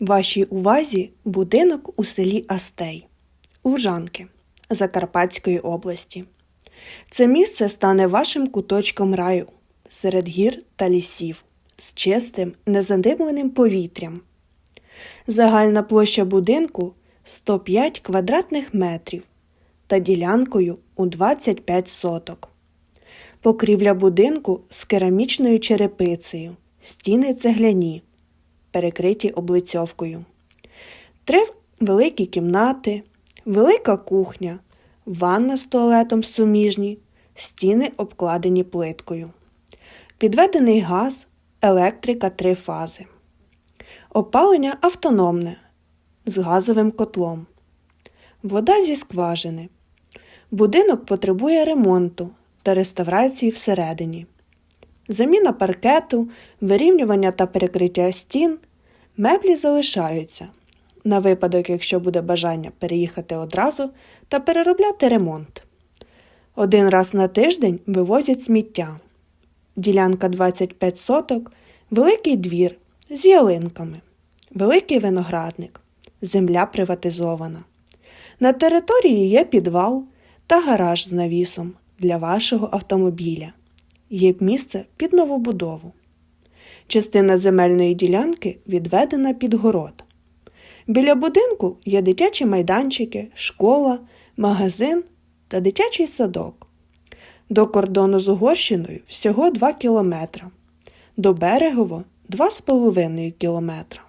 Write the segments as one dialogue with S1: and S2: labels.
S1: Вашій увазі будинок у селі Астей, Лужанки Закарпатської області. Це місце стане вашим куточком раю серед гір та лісів з чистим, незадимленим повітрям. Загальна площа будинку 105 квадратних метрів та ділянкою у 25 соток. Покрівля будинку з керамічною черепицею, стіни цегляні, перекриті облицьовкою. Три великі кімнати, велика кухня, ванна з туалетом суміжні, стіни обкладені плиткою. Підведений газ, електрика три фази. Опалення автономне з газовим котлом. Вода зі скважини. Будинок потребує ремонту та реставрації всередині. Заміна паркету, вирівнювання та перекриття стін, меблі залишаються на випадок, якщо буде бажання переїхати одразу та переробляти ремонт. Один раз на тиждень вивозять сміття. Ділянка 25 соток, великий двір з ялинками, великий виноградник, земля приватизована. На території є підвал та гараж з навісом для вашого автомобіля. Є місце під новобудову. Частина земельної ділянки відведена під город. Біля будинку є дитячі майданчики, школа, магазин та дитячий садок. До кордону з Угорщиною всього 2 кілометра, до Берегово 2,5 кілометра.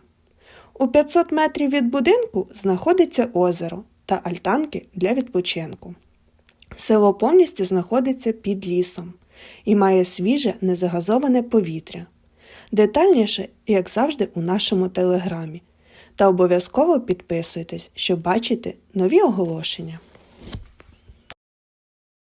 S1: У 500 метрів від будинку знаходиться озеро та альтанки для відпочинку. Село повністю знаходиться під лісом і має свіже незагазоване повітря. Детальніше, як завжди, у нашому телеграмі. Та обов'язково підписуйтесь, щоб бачити нові оголошення.